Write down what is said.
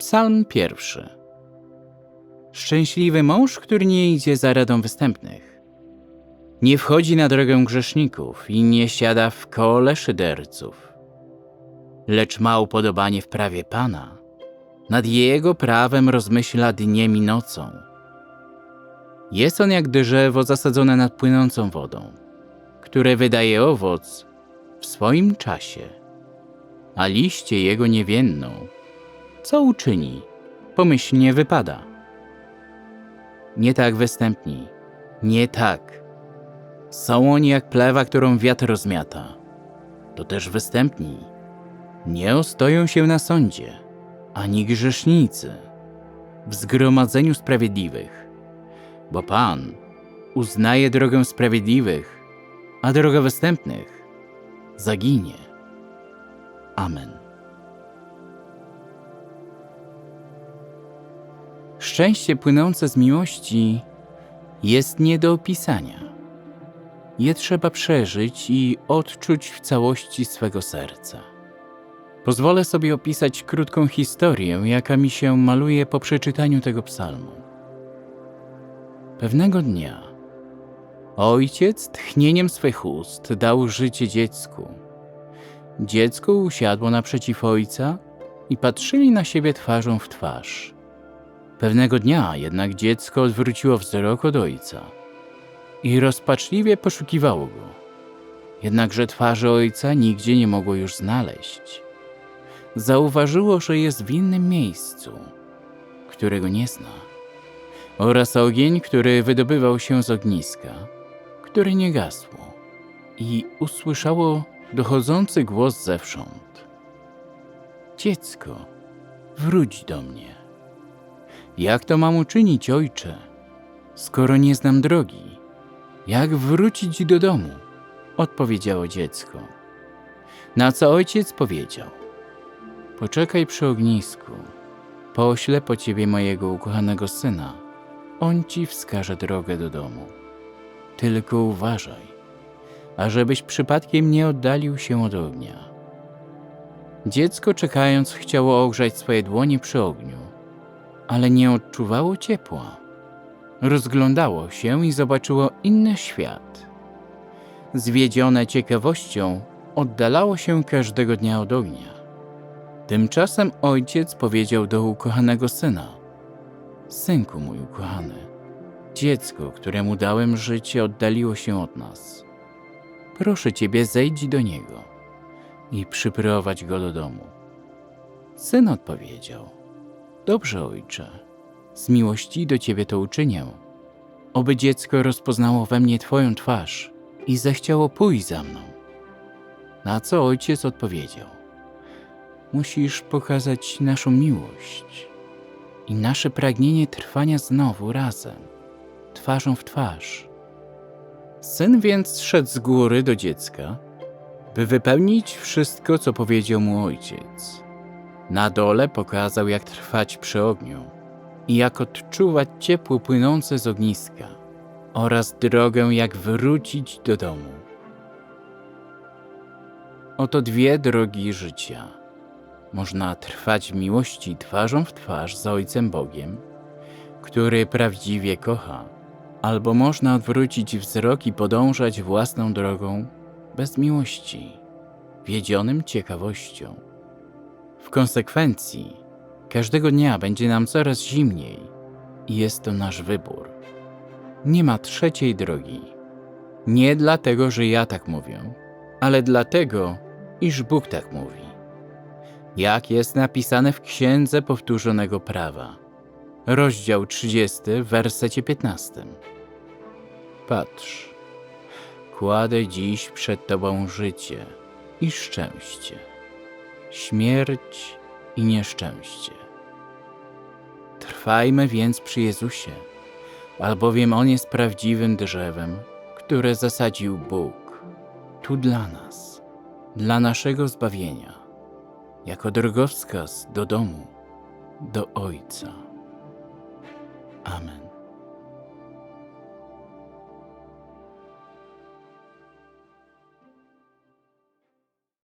Psalm pierwszy. Szczęśliwy mąż, który nie idzie za radą występnych. Nie wchodzi na drogę grzeszników i nie siada w kole szyderców. Lecz ma upodobanie w prawie Pana. Nad jego prawem rozmyśla dniem i nocą. Jest on jak drzewo zasadzone nad płynącą wodą, które wydaje owoc w swoim czasie, a liście jego nie więdną. Co uczyni? Pomyślnie wypada. Nie tak występni, nie tak. Są oni jak plewa, którą wiatr rozmiata. To też występni. Nie ostoją się na sądzie, ani grzesznicy w zgromadzeniu sprawiedliwych, bo Pan uznaje drogę sprawiedliwych, a droga występnych zaginie. Amen. Szczęście płynące z miłości jest nie do opisania. Je trzeba przeżyć i odczuć w całości swego serca. Pozwolę sobie opisać krótką historię, jaka mi się maluje po przeczytaniu tego psalmu. Pewnego dnia ojciec tchnieniem swych ust dał życie dziecku. Dziecko usiadło naprzeciw ojca i patrzyli na siebie twarzą w twarz. Pewnego dnia jednak dziecko odwróciło wzrok od ojca i rozpaczliwie poszukiwało go. Jednakże twarzy ojca nigdzie nie mogło już znaleźć. Zauważyło, że jest w innym miejscu, którego nie zna, oraz ogień, który wydobywał się z ogniska, które nie gasło, i usłyszało dochodzący głos zewsząd: Dziecko, wróć do mnie. Jak to mam uczynić, ojcze, skoro nie znam drogi? Jak wrócić do domu? Odpowiedziało dziecko. Na co ojciec powiedział: Poczekaj przy ognisku, poślę po ciebie mojego ukochanego syna. On ci wskaże drogę do domu. Tylko uważaj, ażebyś przypadkiem nie oddalił się od ognia. Dziecko czekając chciało ogrzać swoje dłonie przy ogniu ale nie odczuwało ciepła. Rozglądało się i zobaczyło inny świat. Zwiedzione ciekawością, oddalało się każdego dnia od ognia. Tymczasem ojciec powiedział do ukochanego syna: Synku mój ukochany, dziecko, któremu dałem życie, oddaliło się od nas. Proszę ciebie, zejdź do niego i przyprowadź go do domu. Syn odpowiedział: Dobrze, ojcze, z miłości do ciebie to uczynię. Oby dziecko rozpoznało we mnie twoją twarz i zechciało pójść za mną. Na co ojciec odpowiedział: Musisz pokazać naszą miłość i nasze pragnienie trwania znowu razem, twarzą w twarz. Syn więc szedł z góry do dziecka, by wypełnić wszystko, co powiedział mu ojciec. Na dole pokazał, jak trwać przy ogniu i jak odczuwać ciepło płynące z ogniska oraz drogę, jak wrócić do domu. Oto dwie drogi życia. Można trwać w miłości twarzą w twarz z Ojcem Bogiem, który prawdziwie kocha, albo można odwrócić wzrok i podążać własną drogą bez miłości, wiedzionym ciekawością. W konsekwencji, każdego dnia będzie nam coraz zimniej i jest to nasz wybór. Nie ma trzeciej drogi. Nie dlatego, że ja tak mówię, ale dlatego, iż Bóg tak mówi. Jak jest napisane w Księdze Powtórzonego Prawa, rozdział 30, w wersecie 15. Patrz, kładę dziś przed Tobą życie i szczęście śmierć i nieszczęście. Trwajmy więc przy Jezusie, albowiem On jest prawdziwym drzewem, które zasadził Bóg tu dla nas, dla naszego zbawienia, jako drogowskaz do domu, do Ojca. Amen.